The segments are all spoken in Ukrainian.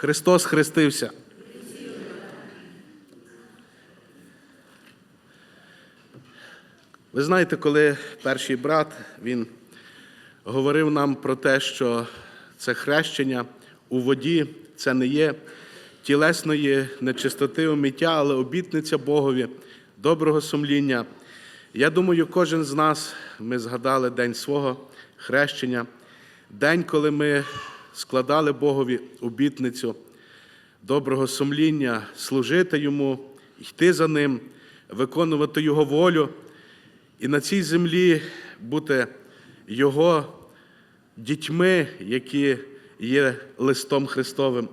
Христос хрестився. Ви знаєте, коли перший брат він говорив нам про те, що це хрещення у воді, це не є тілесної нечистоти омиття, але обітниця Богові, доброго сумління. Я думаю, кожен з нас ми згадали день свого хрещення, день, коли ми складали Богові обітницю доброго сумління, служити йому, йти за ним, виконувати Його волю і на цій землі бути Його дітьми, які є листом Христовим.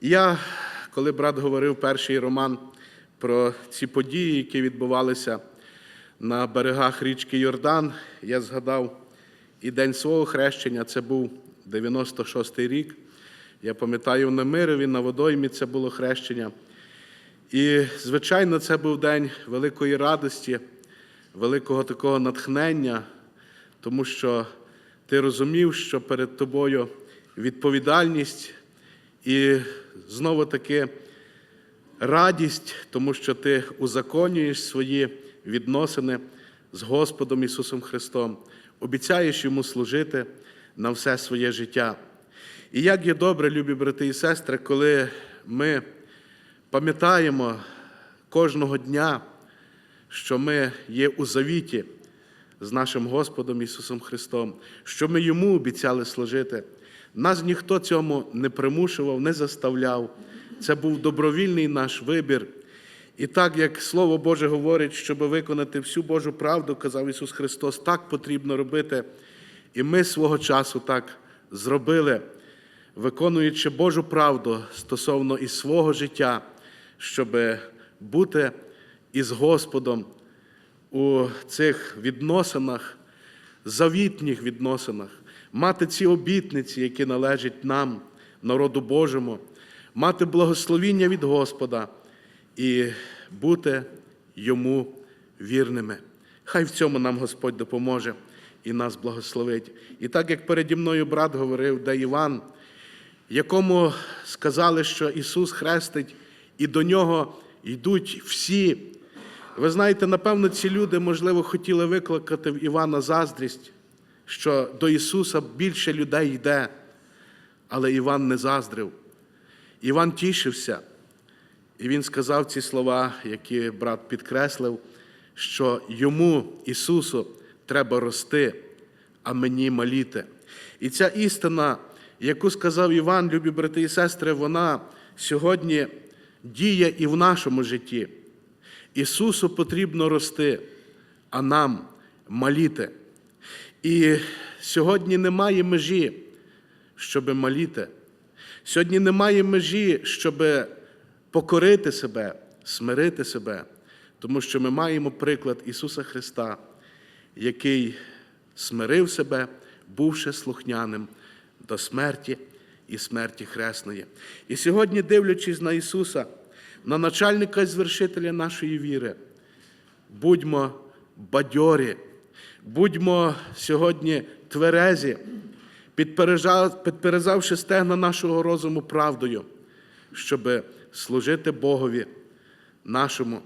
Я, коли брат говорив перший роман про ці події, які відбувалися на берегах річки Йордан, я згадав і день свого хрещення, це був 96-й рік. Я пам'ятаю, на Мирові, на водоймі це було хрещення. І, звичайно, це був день великої радості, великого такого натхнення, тому що ти розумів, що перед тобою відповідальність і знову таки радість, тому що ти узаконюєш свої відносини з Господом Ісусом Христом, обіцяєш йому служити на все своє життя. І як є добре, любі брати і сестри, коли ми пам'ятаємо кожного дня, що ми є у завіті з нашим Господом Ісусом Христом, що ми Йому обіцяли служити. Нас ніхто цьому не примушував, не заставляв. Це був добровільний наш вибір. І так як Слово Боже говорить, щоб виконати всю Божу правду, казав Ісус Христос, так потрібно робити. І ми свого часу так зробили, виконуючи Божу правду стосовно і свого життя, щоб бути із Господом у цих відносинах, завітніх відносинах, мати ці обітниці, які належать нам, народу Божому, мати благословіння від Господа і бути йому вірними. Хай в цьому нам Господь допоможе і нас благословить. І так як переді мною брат говорив, де Іван, якому сказали, що Ісус хрестить, і до нього йдуть всі. Ви знаєте, напевно, ці люди, можливо, хотіли викликати в Івана заздрість, що до Ісуса більше людей йде, але Іван не заздрив. Іван тішився. І він сказав ці слова, які брат підкреслив, що йому, Ісусу, треба рости, а мені маліти. І ця істина, яку сказав Іван, любі брати і сестри, вона сьогодні діє і в нашому житті. Ісусу потрібно рости, а нам маліти. І сьогодні немає межі, щоб маліти. Сьогодні немає межі, щоб покорити себе, смирити себе, тому що ми маємо приклад Ісуса Христа, який смирив себе, бувши слухняним до смерті і смерті хресної. І сьогодні, дивлячись на Ісуса, на начальника і звершителя нашої віри, будьмо бадьорі, будьмо сьогодні тверезі, підперезавши стегна нашого розуму правдою, щоб служити Богові нашому,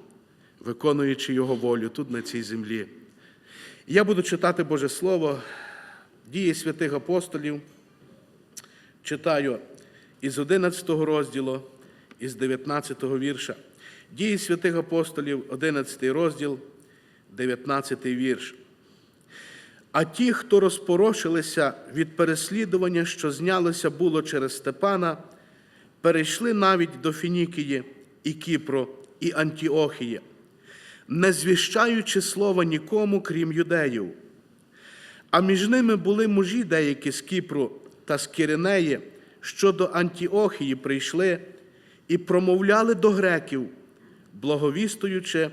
виконуючи Його волю тут, на цій землі. Я буду читати Боже Слово, дії святих апостолів, читаю із 11 розділу, із 19 вірша. Дії святих апостолів, 11 розділ, 19 вірш. А ті, хто розпорошилися від переслідування, що знялося було через Степана, перейшли навіть до Фінікії і Кіпру, і Антіохії, не звіщаючи слова нікому, крім юдеїв. А між ними були мужі деякі з Кіпру та з Киринеї, що до Антіохії прийшли і промовляли до греків, благовістуючи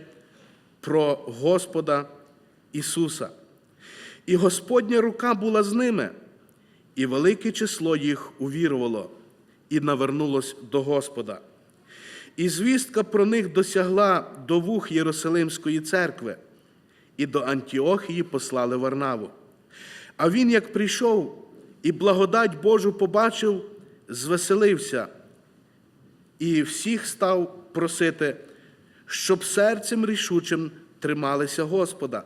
про Господа Ісуса. І Господня рука була з ними, і велике число їх увірувало і навернулось до Господа. І звістка про них досягла до вух Єрусалимської церкви, і до Антіохії послали Варнаву. А він, як прийшов і благодать Божу побачив, звеселився і всіх став просити, щоб серцем рішучим трималися Господа.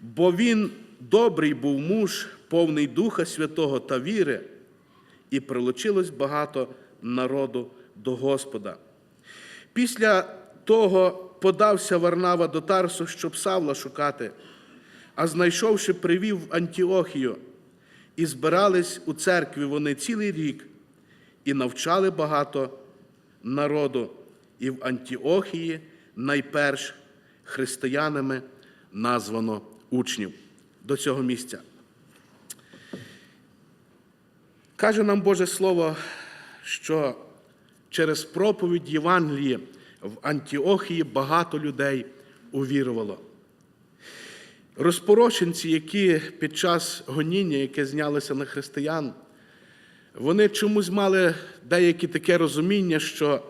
Бо він добрий був муж, повний Духа Святого та віри, і прилучилось багато народу до Господа. Після того подався Варнава до Тарсу, щоб Савла шукати, а знайшовши, привів в Антіохію, і збирались у церкві вони цілий рік і навчали багато народу, і в Антіохії найперш християнами названо учнів. До цього місця. Каже нам Боже Слово, що через проповідь Євангелії в Антіохії багато людей увірувало. Розпорошенці, які під час гоніння, яке знялося на християн, вони чомусь мали деяке таке розуміння, що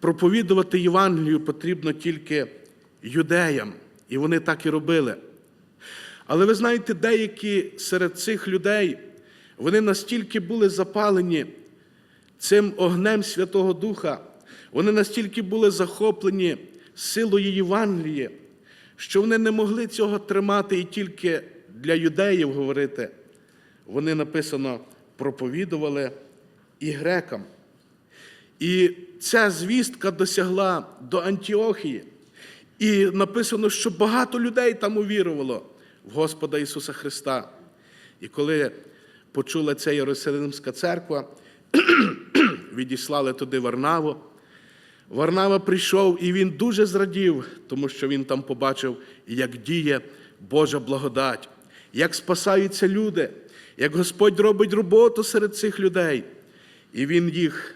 проповідувати Євангелію потрібно тільки юдеям, і вони так і робили. Але ви знаєте, деякі серед цих людей вони настільки були запалені цим огнем Святого Духа, вони настільки були захоплені силою Євангелії, що вони не могли цього тримати і тільки для юдеїв говорити. Вони написано проповідували і грекам. І ця звістка досягла до Антіохії. І написано, що багато людей там увірувало в Господа Ісуса Христа. І коли почула ця Єрусалимська церква, відіслали туди Варнаву. Варнава прийшов і він дуже зрадів, тому що він там побачив, як діє Божа благодать, як спасаються люди, як Господь робить роботу серед цих людей. І він їх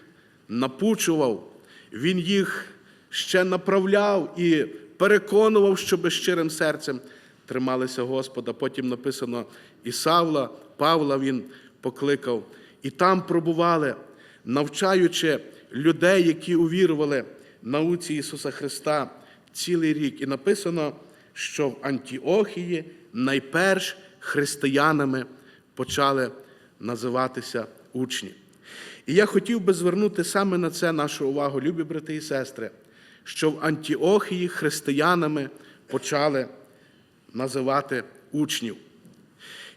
напучував, він їх ще направляв і переконував, щоб щирим серцем трималися Господа. Потім написано і Савла, Павла він покликав, і там пробували, навчаючи людей, які увірували науці Ісуса Христа цілий рік. І написано, що в Антіохії найперш християнами почали називатися учні. І я хотів би звернути саме на це нашу увагу, любі брати і сестри, що в Антіохії християнами почали називати учнів.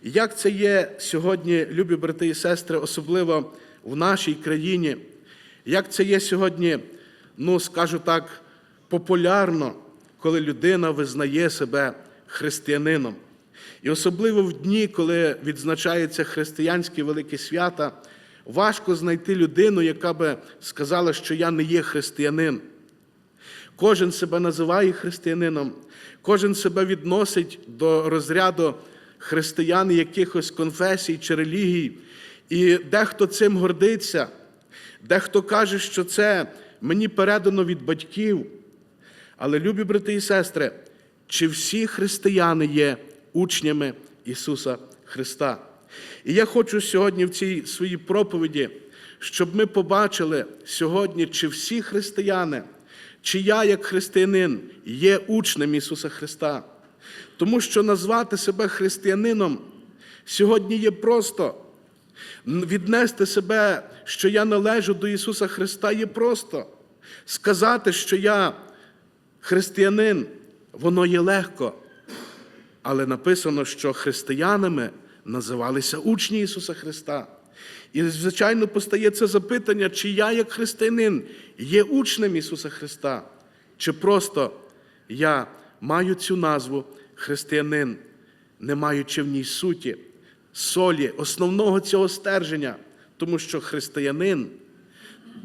Як це є сьогодні, любі брати і сестри, особливо в нашій країні, як це є сьогодні, ну скажу так, популярно, коли людина визнає себе християнином. І особливо в дні, коли відзначаються християнські великі свята, важко знайти людину, яка би сказала, що я не є християнин. Кожен себе називає християнином, кожен себе відносить до розряду християн якихось конфесій чи релігій, і дехто цим гордиться, дехто каже, що це мені передано від батьків. Але, любі брати і сестри, чи всі християни є учнями Ісуса Христа? І я хочу сьогодні в цій своїй проповіді, щоб ми побачили сьогодні, чи всі християни, чи я, як християнин, є учнем Ісуса Христа. Тому що назвати себе християнином сьогодні є просто. Віднести себе, що я належу до Ісуса Христа, є просто. Сказати, що я християнин, воно є легко. Але написано, що християнами називалися учні Ісуса Христа. І, звичайно, постає це запитання, чи я, як християнин, є учнем Ісуса Христа, чи просто я маю цю назву християнин, не маючи в ній суті, солі, основного цього стерження, тому що християнин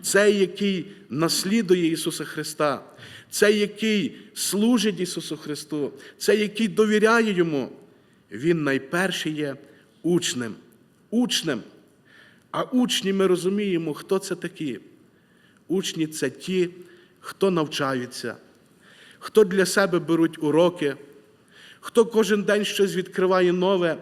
цей, який наслідує Ісуса Христа, цей, який служить Ісусу Христу, цей, який довіряє Йому, Він найперше є учнем. Учнем. А учні ми розуміємо, хто це такі. Учні це ті, хто навчаються, хто для себе беруть уроки, хто кожен день щось відкриває нове.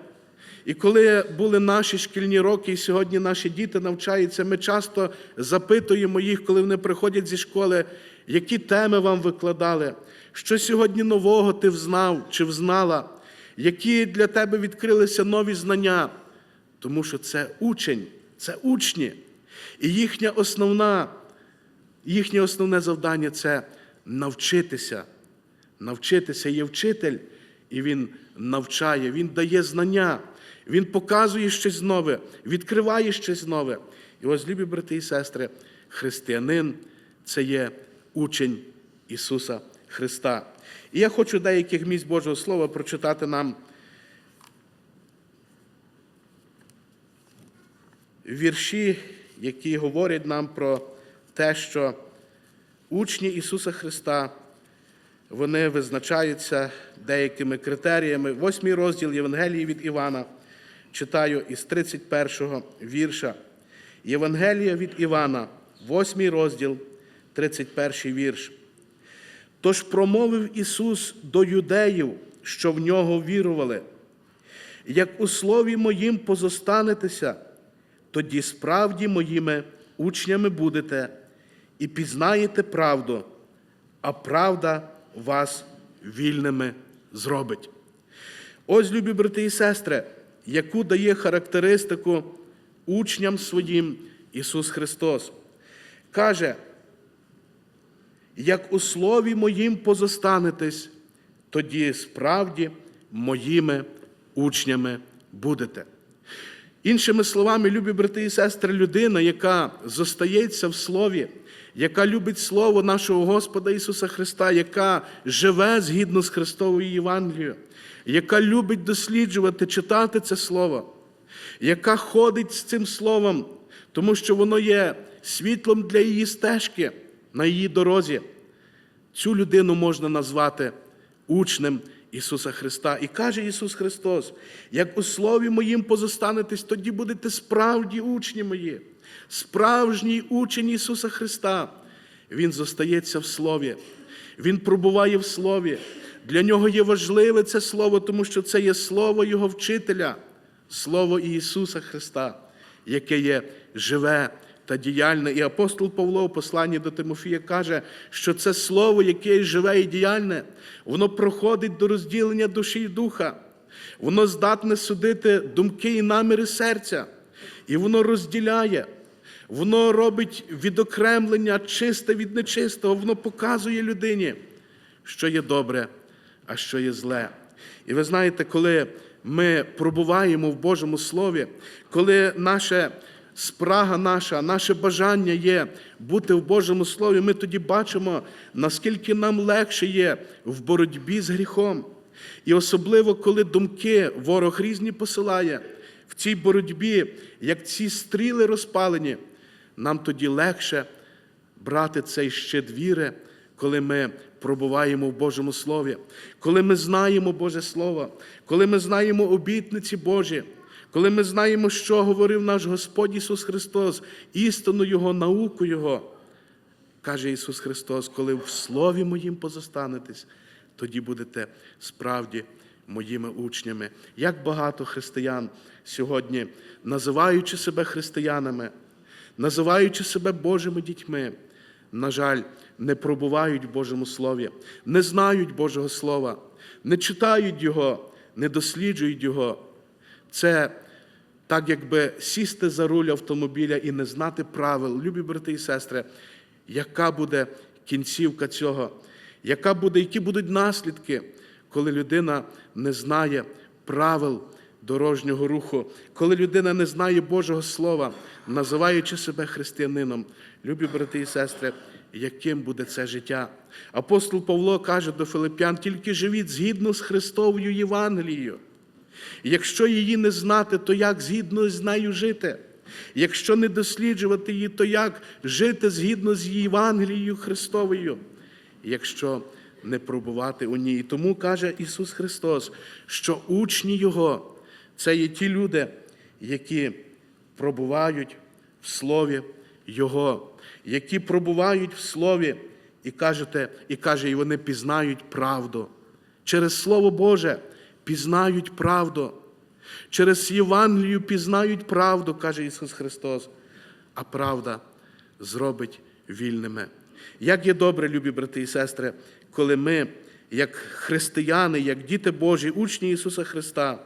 І коли були наші шкільні роки, і сьогодні наші діти навчаються, ми часто запитуємо їх, коли вони приходять зі школи, які теми вам викладали, що сьогодні нового ти взнав чи взнала, які для тебе відкрилися нові знання. Тому що це учень, це учні. І їхня основна їхнє основне завдання це навчитися. Навчитися є вчитель, і він навчає, він дає знання, він показує щось нове, відкриває щось нове. І ось, любі брати і сестри, християнин це є учень Ісуса Христа. І я хочу деяких місць Божого Слова прочитати нам вірші, які говорять нам про те, що учні Ісуса Христа вони визначаються деякими критеріями. Восьмий розділ Євангелії від Івана читаю із 31-го вірша. Євангелія від Івана, восьмий розділ, 31 вірш. Тож промовив Ісус до юдеїв, що в нього вірували. Як у слові моїм позостанетеся, тоді справді моїми учнями будете і пізнаєте правду, а правда вас вільними зробить. Ось, любі брати і сестри, яку дає характеристику учням своїм Ісус Христос. Каже, як у слові моїм позостанетесь, тоді справді моїми учнями будете. Іншими словами, любі брати і сестри, людина, яка зостається в Слові, яка любить Слово нашого Господа Ісуса Христа, яка живе згідно з Христовою Євангелією, яка любить досліджувати, читати це Слово, яка ходить з цим Словом, тому що воно є світлом для її стежки на її дорозі. Цю людину можна назвати учнем Ісуса Христа. І каже Ісус Христос: як у слові моїм позостанетесь, тоді будете справді учні мої, справжній учень Ісуса Христа. Він зостається в Слові, Він пробуває в Слові. Для нього є важливе це Слово, тому що це є Слово Його вчителя, Слово Ісуса Христа, яке є живе та діяльне. І апостол Павло в посланні до Тимофія каже, що це слово, яке живе і діяльне, воно проходить до розділення душі і духа, воно здатне судити думки і наміри серця, і воно розділяє. Воно робить відокремлення чисте від нечистого, воно показує людині, що є добре, а що є зле. І ви знаєте, коли ми пробуваємо в Божому Слові, коли наша спрага наша, наше бажання є бути в Божому Слові, ми тоді бачимо, наскільки нам легше є в боротьбі з гріхом. І особливо, коли думки ворог різні посилає в цій боротьбі, як ці стріли розпалені, нам тоді легше брати цей щит віри, коли ми пробуваємо в Божому Слові, коли ми знаємо Боже Слово, коли ми знаємо обітниці Божі, коли ми знаємо, що говорив наш Господь Ісус Христос, істину Його, науку Його. Каже Ісус Христос, коли в Слові моїм позостанетесь, тоді будете справді моїми учнями. Як багато християн сьогодні, називаючи себе християнами, називаючи себе Божими дітьми, на жаль, не пробувають в Божому Слові, не знають Божого Слова, не читають Його, не досліджують Його. Це так, якби сісти за руль автомобіля і не знати правил, любі брати і сестри, яка буде кінцівка цього, яка буде, які будуть наслідки, коли людина не знає правил дорожнього руху, коли людина не знає Божого Слова, називаючи себе християнином, любі брати і сестри, яким буде це життя? Апостол Павло каже до Филип'ян: тільки живіть згідно з Христовою Євангелією. Якщо її не знати, то як згідно з нею жити? Якщо не досліджувати її, то як жити згідно з Євангелією Христовою? Якщо не пробувати у ній. Тому каже Ісус Христос, що учні Його це є ті люди, які пробувають в Слові Його, які пробувають в Слові, і кажете, і каже, і вони пізнають правду. Через Слово Боже пізнають правду. Через Євангелію пізнають правду, каже Ісус Христос, а правда зробить вільними. Як є добре, любі брати і сестри, коли ми, як християни, як діти Божі, учні Ісуса Христа,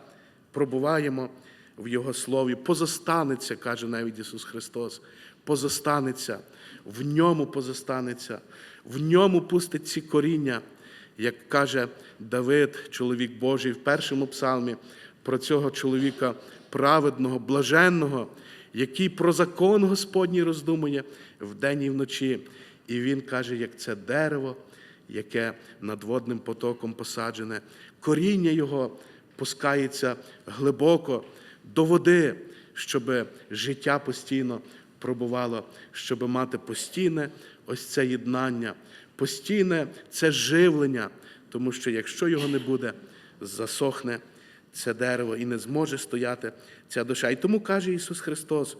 пробуваємо в Його слові, позостанеться, каже навіть Ісус Христос, позостанеться, в ньому позостанеться, в ньому пустить ці коріння, як каже Давид, чоловік Божий, в першому псалмі про цього чоловіка праведного, блаженного, який про закон Господній роздумує вдень і вночі. І він каже, як це дерево, яке над водним потоком посаджене, коріння його пускається глибоко до води, щоб життя постійно пробувало, щоб мати постійне ось це єднання, постійне це живлення, тому що якщо його не буде, засохне це дерево і не зможе стояти ця душа. І тому каже Ісус Христос: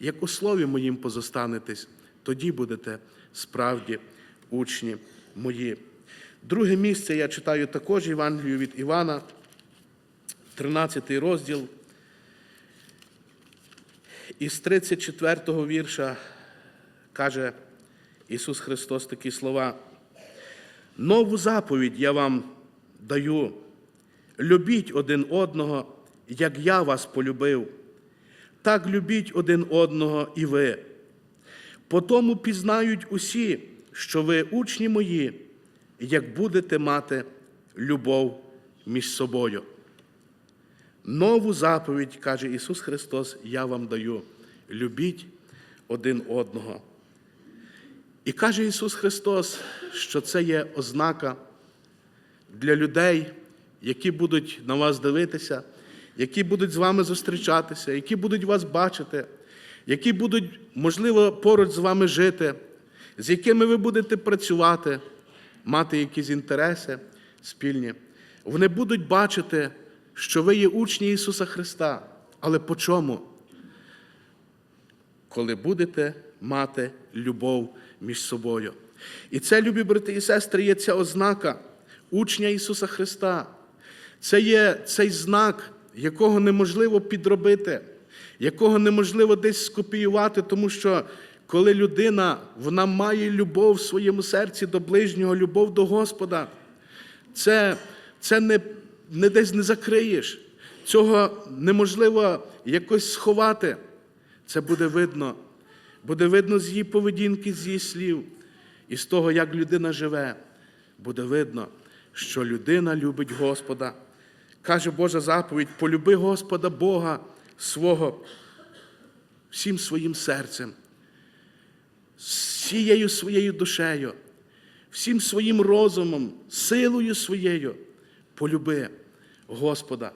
як у слові моїм позостанетесь, тоді будете справді учні мої. Друге місце я читаю також Євангелію від Івана, 13 розділ. Із 34 го вірша каже Ісус Христос такі слова. Нову заповідь я вам даю. Любіть один одного, як я вас полюбив. Так любіть один одного і ви. По тому пізнають усі, що ви учні мої, як будете мати любов між собою. Нову заповідь, каже Ісус Христос, я вам даю. Любіть один одного. І каже Ісус Христос, що це є ознака для людей, які будуть на вас дивитися, які будуть з вами зустрічатися, які будуть вас бачити, які будуть, можливо, поруч з вами жити, з якими ви будете працювати, мати якісь інтереси спільні. Вони будуть бачити, що ви є учні Ісуса Христа. Але по чому? Коли будете мати любов між собою. І це, любі брати і сестри, є ця ознака учня Ісуса Христа. Це є цей знак, якого неможливо підробити, якого неможливо десь скопіювати, тому що коли людина вона має любов в своєму серці до ближнього, любов до Господа, це, це не, не десь не закриєш. Цього неможливо якось сховати. Це буде видно. Буде видно з її поведінки, з її слів, і з того, як людина живе, буде видно, що людина любить Господа. Каже Божа заповідь: полюби Господа Бога свого всім своїм серцем, всією своєю душею, всім своїм розумом, силою своєю. Полюби Господа.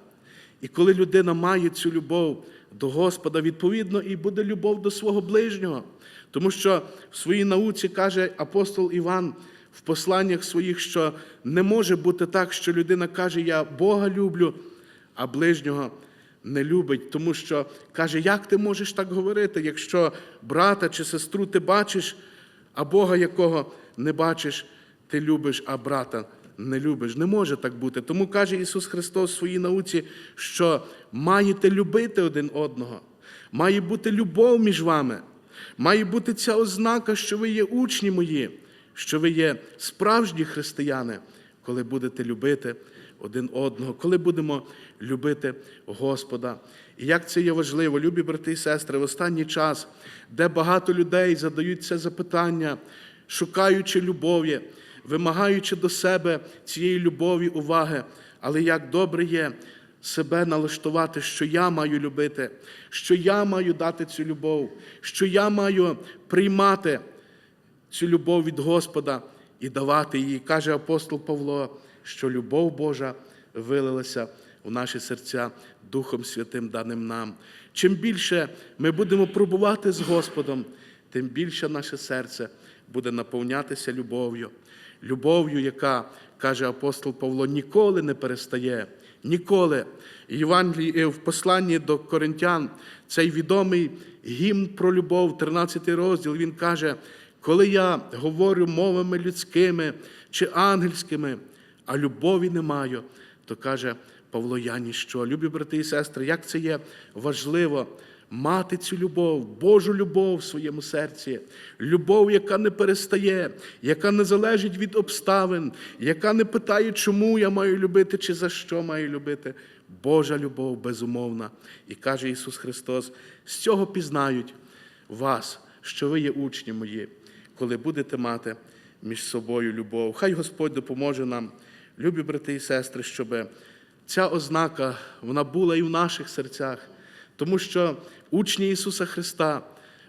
І коли людина має цю любов до Господа, відповідно, і буде любов до свого ближнього. Тому що в своїй науці каже апостол Іван в посланнях своїх, що не може бути так, що людина каже, я Бога люблю, а ближнього не любить. Тому що каже, як ти можеш так говорити, якщо брата чи сестру ти бачиш, а Бога якого не бачиш, ти любиш, а брата не любиш. Не може так бути. Тому каже Ісус Христос в своїй науці, що маєте любити один одного, має бути любов між вами, має бути ця ознака, що ви є учні мої, що ви є справжні християни, коли будете любити один одного, коли будемо любити Господа. І як це є важливо, любі брати і сестри, в останній час, де багато людей задають це запитання, шукаючи любові, вимагаючи до себе цієї любові, уваги, але як добре є себе налаштувати, що я маю любити, що я маю дати цю любов, що я маю приймати цю любов від Господа і давати її. Каже апостол Павло, що любов Божа вилилася в наші серця Духом Святим даним нам. Чим більше ми будемо пробувати з Господом, тим більше наше серце буде наповнятися любов'ю. Любов'ю, яка, каже апостол Павло, ніколи не перестає. Ніколи. Євангелії е, в посланні до Коринтян цей відомий гімн про любов, 13 розділ, він каже, коли я говорю мовами людськими чи ангельськими, а любові не маю, то каже Павло, я ніщо. Любі брати і сестри, як це є важливо мати цю любов, Божу любов в своєму серці, любов, яка не перестає, яка не залежить від обставин, яка не питає, чому я маю любити чи за що маю любити. Божа любов безумовна. І каже Ісус Христос: з цього пізнають вас, що ви є учні мої, коли будете мати між собою любов. Хай Господь допоможе нам, любі брати і сестри, щоб ця ознака вона була і в наших серцях, тому що учні Ісуса Христа.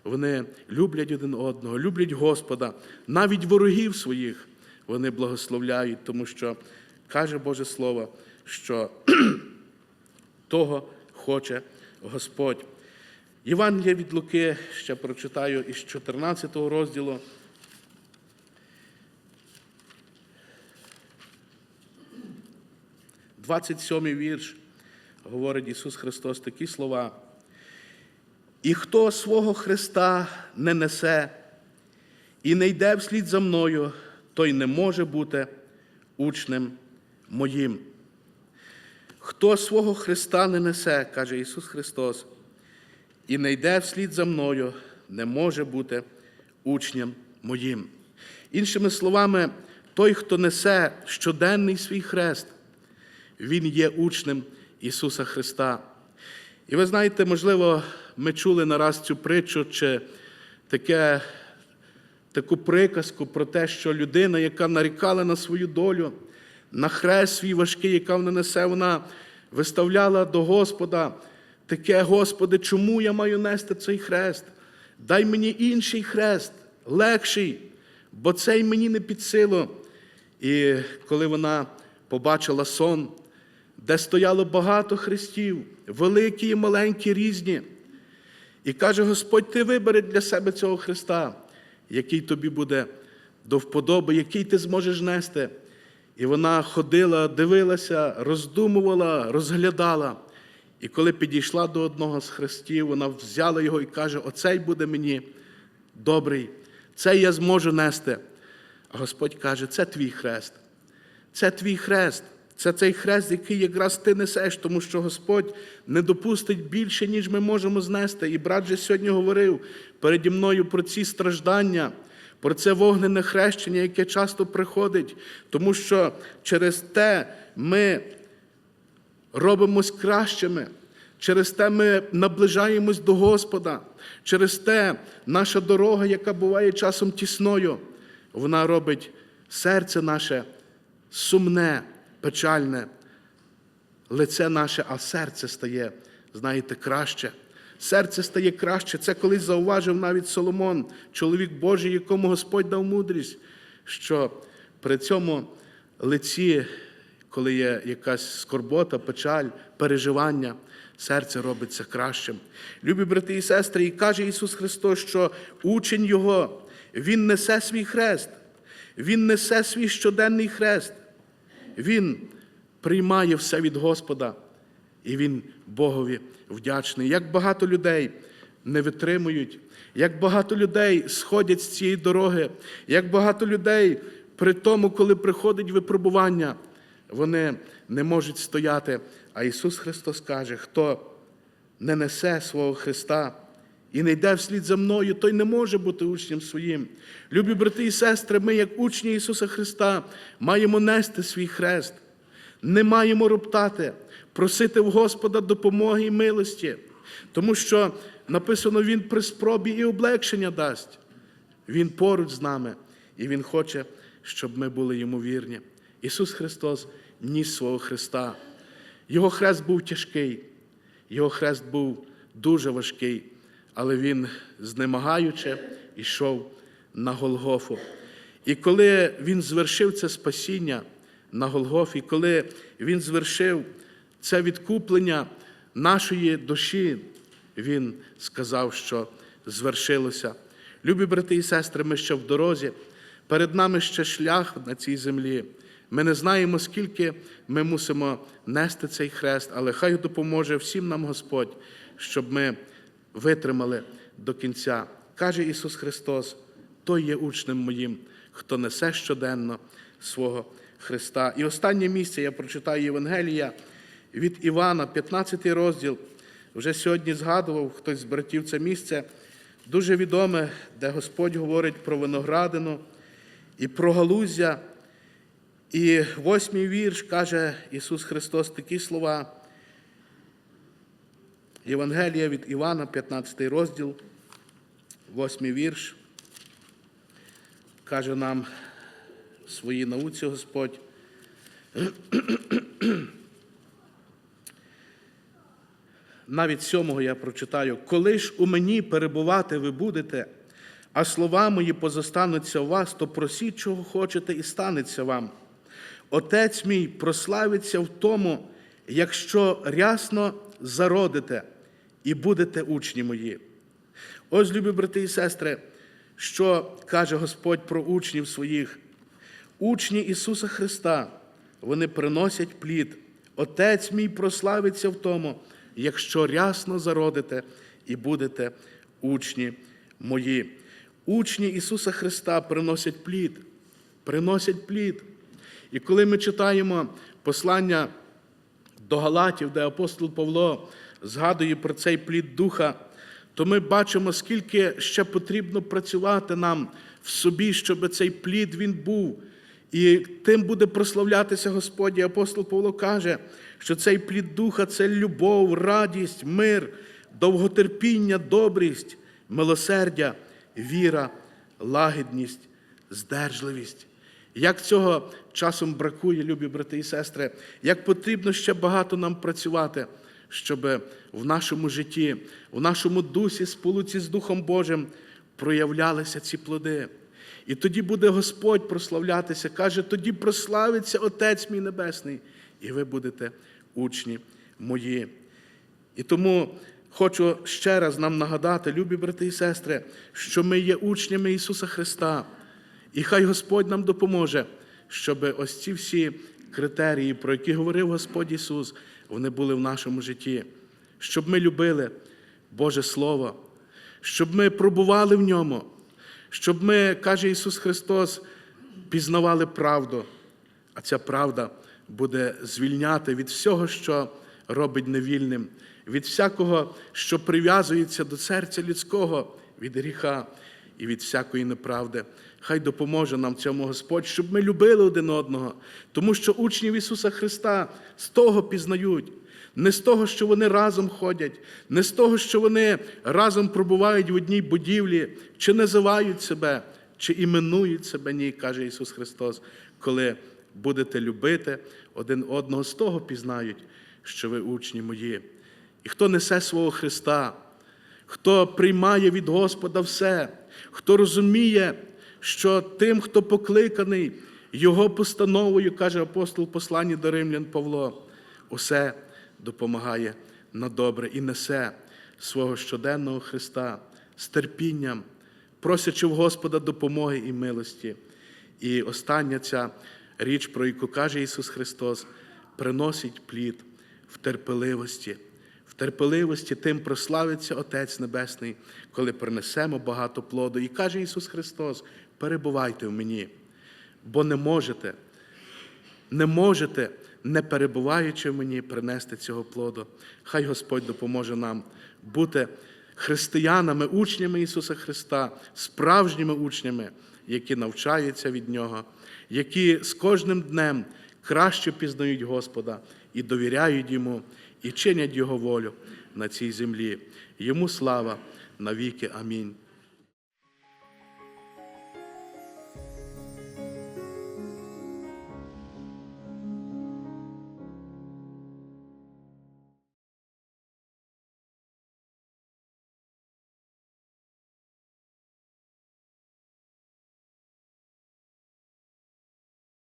Вони люблять один одного, люблять Господа, навіть ворогів своїх вони благословляють, тому що каже Боже Слово, що того хоче Господь. Євангелія від Луки ще прочитаю із 14 розділу. Двадцять сьомий вірш говорить Ісус Христос такі слова. І хто свого Христа не несе і не йде вслід за мною, той не може бути учнем моїм. Хто свого Христа не несе, каже Ісус Христос, і не йде вслід за мною, не може бути учнем моїм. Іншими словами, той, хто несе щоденний свій хрест, він є учнем Ісуса Христа. І ви знаєте, можливо, ми чули нараз цю притчу чи таке, таку приказку про те, що людина, яка нарікала на свою долю, на хрест свій важкий, яка вона несе, вона виставляла до Господа таке, Господи, чому я маю нести цей хрест? Дай мені інший хрест, легший, бо цей мені не під силу. І коли вона побачила сон, де стояло багато хрестів, великі і маленькі різні. І каже Господь, ти вибери для себе цього Христа, який тобі буде до вподоби, який ти зможеш нести. І вона ходила, дивилася, роздумувала, розглядала. І коли підійшла до одного з хрестів, вона взяла його і каже: Оцей буде мені добрий, цей я зможу нести. А Господь каже, це твій хрест. Це твій хрест. Це цей хрест, який якраз ти несеш, тому що Господь не допустить більше, ніж ми можемо знести. І брат же сьогодні говорив переді мною про ці страждання, про це вогнене хрещення, яке часто приходить, тому що через те ми робимось кращими. Через те ми наближаємось до Господа, через те наша дорога, яка буває часом тісною, вона робить серце наше сумне, печальне, лице наше, а серце стає, знаєте, краще. Серце стає краще. Це колись зауважив навіть Соломон, чоловік Божий, якому Господь дав мудрість, що при цьому лиці, коли є якась скорбота, печаль, переживання, серце робиться кращим. Любі брати і сестри, і каже Ісус Христос, що учень Його, Він несе свій хрест, Він несе свій щоденний хрест. Він приймає все від Господа, і він Богові вдячний. Як багато людей не витримують, як багато людей сходять з цієї дороги, як багато людей при тому, коли приходить випробування, вони не можуть стояти. А Ісус Христос каже, хто не несе свого Христа і не йде вслід за мною, той не може бути учнем своїм. Любі брати і сестри, ми, як учні Ісуса Христа, маємо нести свій хрест, не маємо роптати, просити в Господа допомоги і милості, тому що написано, Він при спробі і облегшення дасть. Він поруч з нами, і Він хоче, щоб ми були йому вірні. Ісус Христос ніс свого Христа. Його хрест був тяжкий, його хрест був дуже важкий, але він, знемагаючи, йшов на Голгофу. І коли він звершив це спасіння на Голгофі, коли він звершив це відкуплення нашої душі, він сказав, що звершилося. Любі брати і сестри, ми ще в дорозі, перед нами ще шлях на цій землі. Ми не знаємо, скільки ми мусимо нести цей хрест, але хай допоможе всім нам Господь, щоб ми витримали до кінця. Каже Ісус Христос: той є учнем моїм, хто несе щоденно свого Христа. І останнє місце я прочитаю Євангелія від Івана, 15 розділ. Вже сьогодні згадував хтось з братів це місце, дуже відоме, де Господь говорить про виноградину і про галуздя. І восьмий вірш каже Ісус Христос такі слова: Євангелія від Івана, 15 розділ, 8 вірш. Каже нам своїй науці Господь. Навіть сьомого я прочитаю, коли ж у мені перебувати ви будете, а слова мої позостануться у вас, то просіть, чого хочете, і станеться вам. Отець мій прославиться в тому, якщо рясно зародите і будете учні мої. Ось, любі брати і сестри, що каже Господь про учнів своїх. Учні Ісуса Христа, вони приносять плід. Отець мій прославиться в тому, якщо рясно зародите і будете учні мої. Учні Ісуса Христа приносять плід, приносять плід. І коли ми читаємо послання до Галатів, де апостол Павло згадує про цей плід духа, то ми бачимо, скільки ще потрібно працювати нам в собі, щоб цей плід він був. І тим буде прославлятися Господь. І апостол Павло каже, що цей плід духа це любов, радість, мир, довготерпіння, добрість, милосердя, віра, лагідність, здержливість. Як цього часом бракує, любі брати і сестри, як потрібно ще багато нам працювати, щоб в нашому житті, в нашому дусі, сполуці з Духом Божим проявлялися ці плоди. І тоді буде Господь прославлятися, каже, тоді прославиться Отець мій Небесний, і ви будете учні мої. І тому хочу ще раз нам нагадати, любі брати і сестри, що ми є учнями Ісуса Христа. І хай Господь нам допоможе, щоб ось ці всі критерії, про які говорив Господь Ісус, вони були в нашому житті, щоб ми любили Боже Слово, щоб ми пробували в ньому, щоб ми, каже Ісус Христос, пізнавали правду, а ця правда буде звільняти від всього, що робить невільним, від всякого, що прив'язується до серця людського, від гріха і від всякої неправди. Хай допоможе нам цьому Господь, щоб ми любили один одного, тому що учнів Ісуса Христа з того пізнають. Не з того, що вони разом ходять, не з того, що вони разом пробувають в одній будівлі, чи називають себе, чи іменують себе, ні, каже Ісус Христос, коли будете любити один одного, з того пізнають, що ви учні мої. І хто несе свого Христа, хто приймає від Господа все, хто розуміє, що тим, хто покликаний Його постановою, каже апостол посланні до Римлян Павло, усе допомагає на добре і несе свого щоденного Христа з терпінням, просячи в Господа допомоги і милості. І остання ця річ, про яку каже Ісус Христос, приносить плід в терпеливості. В терпеливості тим прославиться Отець Небесний, коли принесемо багато плоду. І каже Ісус Христос: перебувайте в мені, бо не можете, не можете, не перебуваючи в мені, принести цього плоду. Хай Господь допоможе нам бути християнами, учнями Ісуса Христа, справжніми учнями, які навчаються від Нього, які з кожним днем краще пізнають Господа і довіряють Йому, і чинять Його волю на цій землі. Йому слава навіки. Амінь.